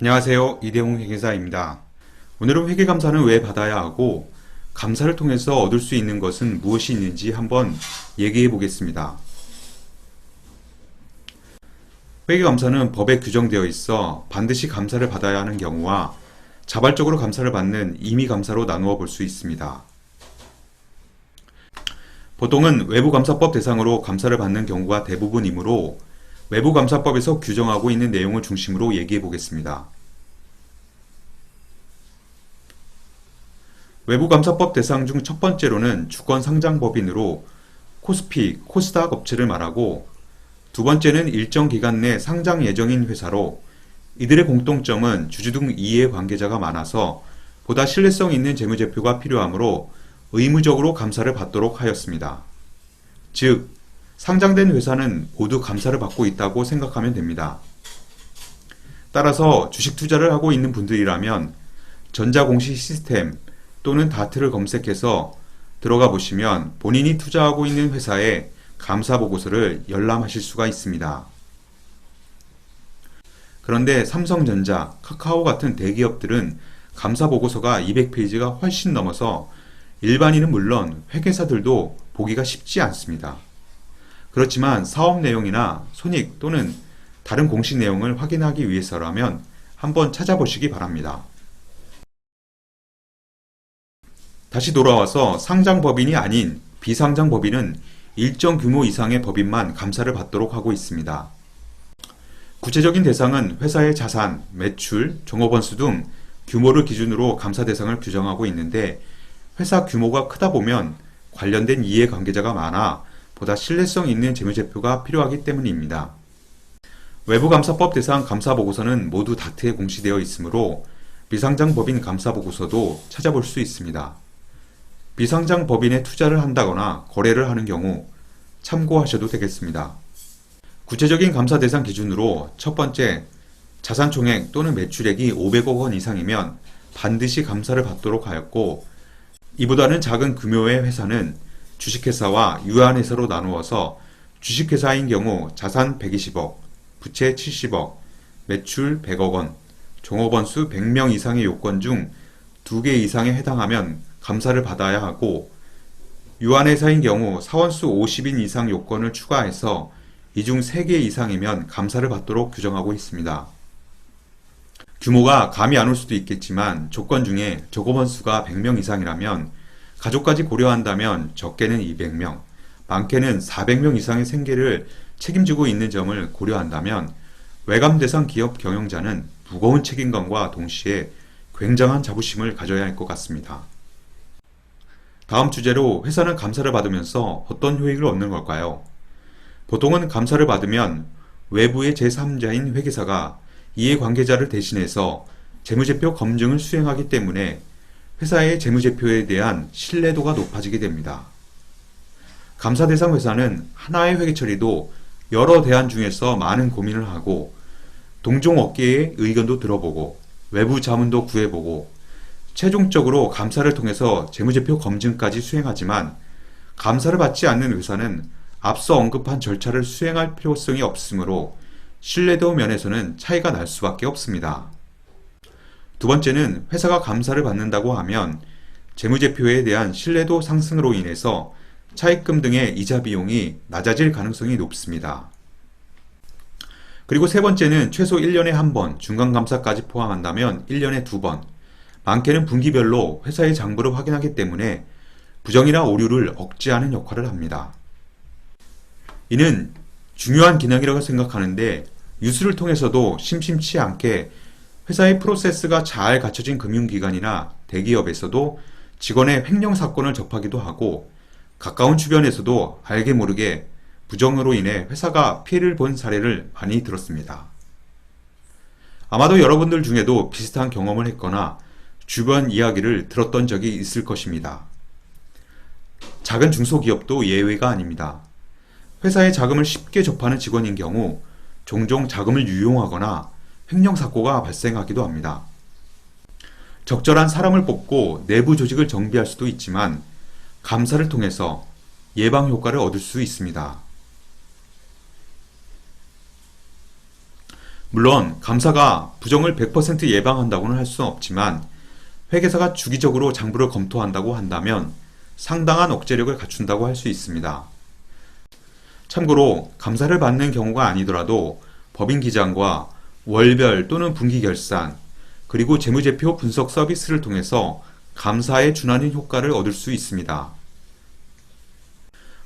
안녕하세요. 이대홍 회계사입니다. 오늘은 회계감사는 왜 받아야 하고 감사를 통해서 얻을 수 있는 것은 무엇이 있는지 한번 얘기해 보겠습니다. 회계감사는 법에 규정되어 있어 반드시 감사를 받아야 하는 경우와 자발적으로 감사를 받는 임의감사로 나누어 볼 수 있습니다. 보통은 외부감사법 대상으로 감사를 받는 경우가 대부분이므로 외부감사법에서 규정하고 있는 내용을 중심으로 얘기해 보겠습니다. 외부감사법 대상 중 첫 번째로는 주권상장법인으로 코스피, 코스닥 업체를 말하고 두 번째는 일정 기간 내 상장 예정인 회사로 이들의 공통점은 주주 등 이해 관계자가 많아서 보다 신뢰성 있는 재무제표가 필요하므로 의무적으로 감사를 받도록 하였습니다. 즉, 상장된 회사는 모두 감사를 받고 있다고 생각하면 됩니다. 따라서 주식 투자를 하고 있는 분들이라면 전자공시 시스템 또는 다트를 검색해서 들어가 보시면 본인이 투자하고 있는 회사의 감사 보고서를 열람하실 수가 있습니다. 그런데 삼성전자, 카카오 같은 대기업들은 감사 보고서가 200페이지가 훨씬 넘어서 일반인은 물론 회계사들도 보기가 쉽지 않습니다. 그렇지만 사업 내용이나 손익 또는 다른 공시 내용을 확인하기 위해서라면 한번 찾아보시기 바랍니다. 다시 돌아와서 상장 법인이 아닌 비상장 법인은 일정 규모 이상의 법인만 감사를 받도록 하고 있습니다. 구체적인 대상은 회사의 자산, 매출, 종업원 수 등 규모를 기준으로 감사 대상을 규정하고 있는데 회사 규모가 크다 보면 관련된 이해관계자가 많아 보다 신뢰성 있는 재무제표가 필요하기 때문입니다. 외부감사법 대상 감사보고서는 모두 다트에 공시되어 있으므로 비상장 법인 감사보고서도 찾아볼 수 있습니다. 비상장 법인에 투자를 한다거나 거래를 하는 경우 참고하셔도 되겠습니다. 구체적인 감사 대상 기준으로 첫 번째, 자산 총액 또는 매출액이 500억 원 이상이면 반드시 감사를 받도록 하였고, 이보다는 작은 규모의 회사는 주식회사와 유한회사로 나누어서 주식회사인 경우 자산 120억, 부채 70억, 매출 100억 원, 종업원 수 100명 이상의 요건 중 2개 이상에 해당하면 감사를 받아야 하고 유한회사인 경우 사원수 50인 이상 요건을 추가해서 이 중 3개 이상이면 감사를 받도록 규정하고 있습니다. 규모가 감이 안 올 수도 있겠지만 조건 중에 조업원 수가 100명 이상이라면 가족까지 고려한다면 적게는 200명, 많게는 400명 이상의 생계를 책임지고 있는 점을 고려한다면 외감 대상 기업 경영자는 무거운 책임감과 동시에 굉장한 자부심을 가져야 할 것 같습니다. 다음 주제로 회사는 감사를 받으면서 어떤 효익을 얻는 걸까요? 보통은 감사를 받으면 외부의 제3자인 회계사가 이해관계자를 대신해서 재무제표 검증을 수행하기 때문에 회사의 재무제표에 대한 신뢰도가 높아지게 됩니다. 감사 대상 회사는 하나의 회계 처리도 여러 대안 중에서 많은 고민을 하고 동종 업계의 의견도 들어보고 외부 자문도 구해보고 최종적으로 감사를 통해서 재무제표 검증까지 수행하지만 감사를 받지 않는 회사는 앞서 언급한 절차를 수행할 필요성이 없으므로 신뢰도 면에서는 차이가 날 수밖에 없습니다. 두 번째는 회사가 감사를 받는다고 하면 재무제표에 대한 신뢰도 상승으로 인해서 차입금 등의 이자 비용이 낮아질 가능성이 높습니다. 그리고 세 번째는 최소 1년에 한 번, 중간감사까지 포함한다면 1년에 두 번, 많게는 분기별로 회사의 장부를 확인하기 때문에 부정이나 오류를 억제하는 역할을 합니다. 이는 중요한 기능이라고 생각하는데 뉴스를 통해서도 심심치 않게 회사의 프로세스가 잘 갖춰진 금융기관이나 대기업에서도 직원의 횡령 사건을 접하기도 하고 가까운 주변에서도 알게 모르게 부정으로 인해 회사가 피해를 본 사례를 많이 들었습니다. 아마도 여러분들 중에도 비슷한 경험을 했거나 주변 이야기를 들었던 적이 있을 것입니다. 작은 중소기업도 예외가 아닙니다. 회사의 자금을 쉽게 접하는 직원인 경우 종종 자금을 유용하거나 횡령사고가 발생하기도 합니다. 적절한 사람을 뽑고 내부 조직을 정비할 수도 있지만 감사를 통해서 예방 효과를 얻을 수 있습니다. 물론 감사가 부정을 100% 예방한다고는 할 수는 없지만 회계사가 주기적으로 장부를 검토한다고 한다면 상당한 억제력을 갖춘다고 할 수 있습니다. 참고로 감사를 받는 경우가 아니더라도 법인 기장과 월별 또는 분기 결산 그리고 재무제표 분석 서비스를 통해서 감사에 준하는 효과를 얻을 수 있습니다.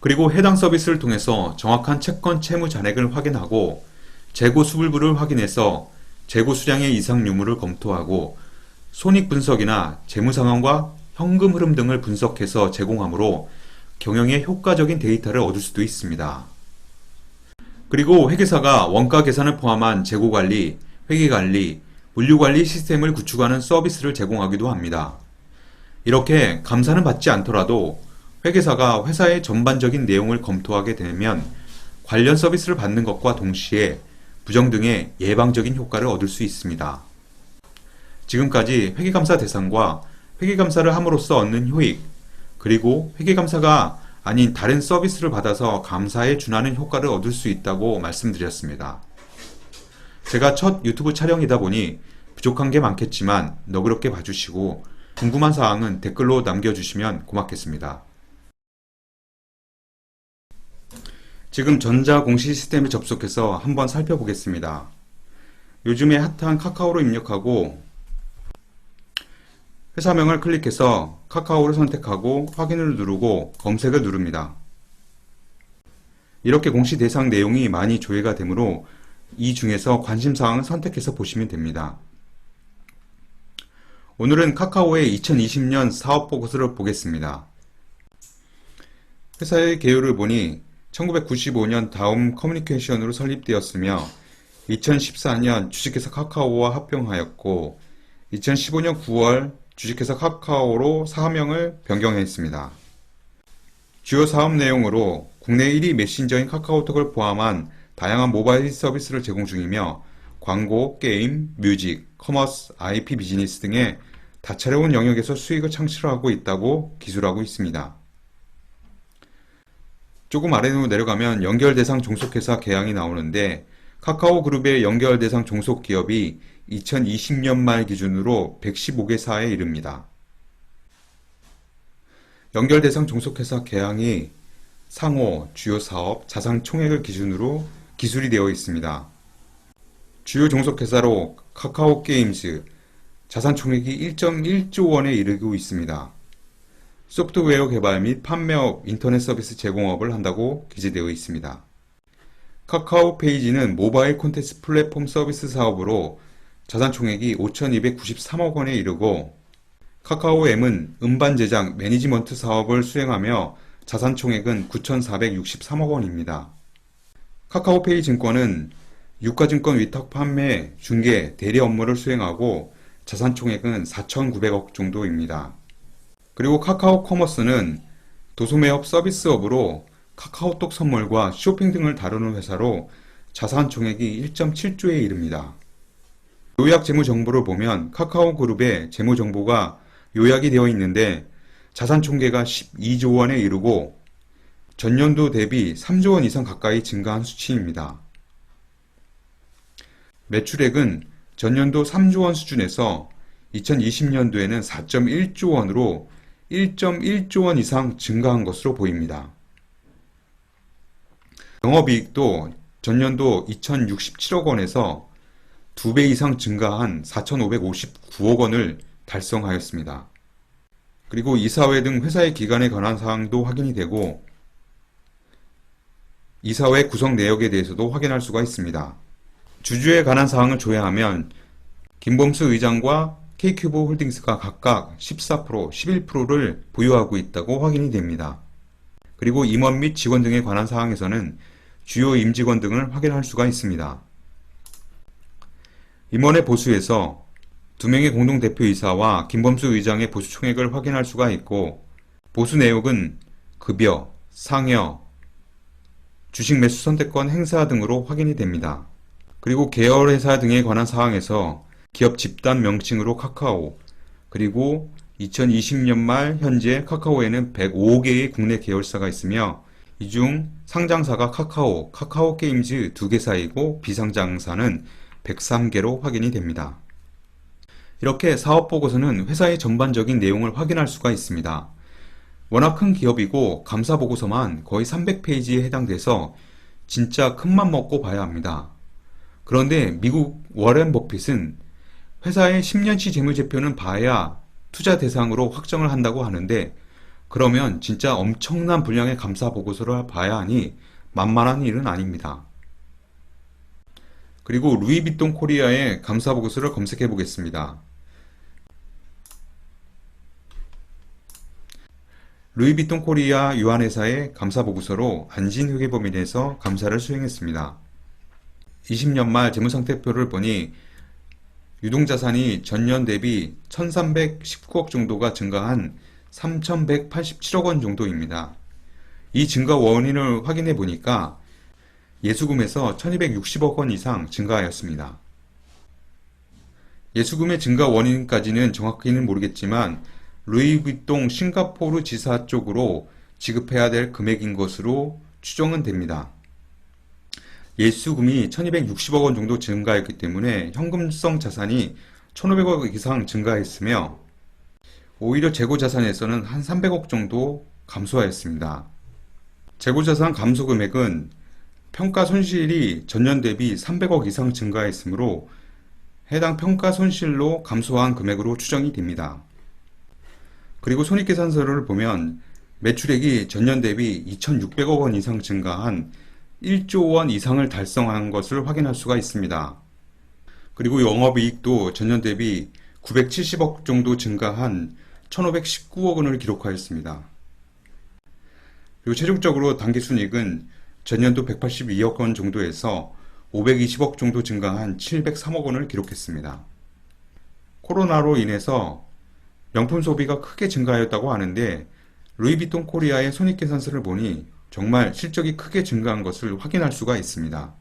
그리고 해당 서비스를 통해서 정확한 채권 채무 잔액을 확인하고 재고 수불부를 확인해서 재고 수량의 이상 유무를 검토하고 손익 분석이나 재무 상황과 현금 흐름 등을 분석해서 제공하므로 경영에 효과적인 데이터를 얻을 수도 있습니다. 그리고 회계사가 원가 계산을 포함한 재고 관리, 회계 관리, 물류 관리 시스템을 구축하는 서비스를 제공하기도 합니다. 이렇게 감사는 받지 않더라도 회계사가 회사의 전반적인 내용을 검토하게 되면 관련 서비스를 받는 것과 동시에 부정 등의 예방적인 효과를 얻을 수 있습니다. 지금까지 회계감사 대상과 회계감사를 함으로써 얻는 효익, 그리고 회계감사가 아닌 다른 서비스를 받아서 감사에 준하는 효과를 얻을 수 있다고 말씀드렸습니다. 제가 첫 유튜브 촬영이다 보니 부족한 게 많겠지만 너그럽게 봐주시고 궁금한 사항은 댓글로 남겨주시면 고맙겠습니다. 지금 전자 공시 시스템에 접속해서 한번 살펴보겠습니다. 요즘에 핫한 카카오로 입력하고 회사명을 클릭해서 카카오를 선택하고 확인을 누르고 검색을 누릅니다. 이렇게 공시 대상 내용이 많이 조회가 되므로 이 중에서 관심사항을 선택해서 보시면 됩니다. 오늘은 카카오의 2020년 사업 보고서를 보겠습니다. 회사의 개요를 보니 1995년 다음 커뮤니케이션으로 설립되었으며 2014년 주식회사 카카오와 합병하였고 2015년 9월 주식회사 카카오로 사명을 변경했습니다. 주요 사업 내용으로 국내 1위 메신저인 카카오톡을 포함한 다양한 모바일 서비스를 제공 중이며 광고, 게임, 뮤직, 커머스, IP 비즈니스 등의 다채로운 영역에서 수익을 창출하고 있다고 기술하고 있습니다. 조금 아래로 내려가면 연결 대상 종속회사 개항이 나오는데 카카오 그룹의 연결 대상 종속 기업이 2020년 말 기준으로 115개사에 이릅니다. 연결 대상 종속회사 개항이 상호, 주요 사업, 자산 총액을 기준으로 기술이 되어 있습니다. 주요 종속회사로 카카오 게임즈 자산 총액이 1.1조 원에 이르고 있습니다. 소프트웨어 개발 및 판매업, 인터넷 서비스 제공업을 한다고 기재되어 있습니다. 카카오 페이지는 모바일 콘텐츠 플랫폼 서비스 사업으로 자산 총액이 5,293억 원에 이르고 카카오 M은 음반 제작 매니지먼트 사업을 수행하며 자산 총액은 9,463억 원입니다. 카카오페이 증권은 유가증권 위탁 판매, 중개, 대리 업무를 수행하고 자산 총액은 4,900억 정도입니다. 그리고 카카오 커머스는 도소매업 서비스업으로 카카오톡 선물과 쇼핑 등을 다루는 회사로 자산 총액이 1.7조에 이릅니다. 요약 재무 정보를 보면 카카오 그룹의 재무 정보가 요약이 되어 있는데 자산 총계가 12조 원에 이르고 전년도 대비 3조 원 이상 가까이 증가한 수치입니다. 매출액은 전년도 3조 원 수준에서 2020년도에는 4.1조 원으로 1.1조 원 이상 증가한 것으로 보입니다. 영업이익도 전년도 2,067억 원에서 2배 이상 증가한 4,559억 원을 달성하였습니다. 그리고 이사회 등 회사의 기관에 관한 사항도 확인이 되고 이사회 구성 내역에 대해서도 확인할 수가 있습니다. 주주에 관한 사항을 조회하면 김범수 의장과 K큐브 홀딩스가 각각 14%, 11%를 보유하고 있다고 확인이 됩니다. 그리고 임원 및 직원 등에 관한 사항에서는 주요 임직원 등을 확인할 수가 있습니다. 임원의 보수에서 두 명의 공동대표이사와 김범수 의장의 보수 총액을 확인할 수가 있고 보수 내역은 급여, 상여, 주식 매수 선택권 행사 등으로 확인이 됩니다. 그리고 계열회사 등에 관한 사항에서 기업 집단 명칭으로 카카오, 그리고 2020년 말 현재 카카오에는 105개의 국내 계열사가 있으며 이 중 상장사가 카카오, 카카오 게임즈 두 개사이고 비상장사는 103개로 확인이 됩니다. 이렇게 사업 보고서는 회사의 전반적인 내용을 확인할 수가 있습니다. 워낙 큰 기업이고 감사 보고서만 거의 300페이지에 해당돼서 진짜 큰맘 먹고 봐야 합니다. 그런데 미국 워렌 버핏은 회사의 10년치 재무제표는 봐야 투자 대상으로 확정을 한다고 하는데 그러면 진짜 엄청난 분량의 감사 보고서를 봐야 하니 만만한 일은 아닙니다. 그리고 루이비통 코리아의 감사 보고서를 검색해 보겠습니다. 루이비통 코리아 유한회사의 감사 보고서로 안진 회계법인에서 감사를 수행했습니다. 20년 말 재무상태표를 보니 유동자산이 전년 대비 1319억 정도가 증가한 3187억 원 정도입니다. 이 증가 원인을 확인해 보니까 예수금에서 1260억 원 이상 증가하였습니다. 예수금의 증가 원인까지는 정확히는 모르겠지만 루이비통 싱가포르 지사 쪽으로 지급해야 될 금액인 것으로 추정은 됩니다. 예수금이 1260억 원 정도 증가했기 때문에 현금성 자산이 1500억 이상 증가했으며 오히려 재고 자산에서는 한 300억 정도 감소하였습니다. 재고 자산 감소 금액은 평가 손실이 전년 대비 300억 이상 증가했으므로 해당 평가 손실로 감소한 금액으로 추정이 됩니다. 그리고 손익계산서를 보면 매출액이 전년 대비 2,600억 원 이상 증가한 1조 원 이상을 달성한 것을 확인할 수가 있습니다. 그리고 영업이익도 전년 대비 970억 정도 증가한 1,519억 원을 기록하였습니다. 그리고 최종적으로 당기순이익은 전년도 182억 원 정도에서 520억 정도 증가한 703억 원을 기록했습니다. 코로나로 인해서 명품 소비가 크게 증가하였다고 하는데 루이비통 코리아의 손익계산서를 보니 정말 실적이 크게 증가한 것을 확인할 수가 있습니다.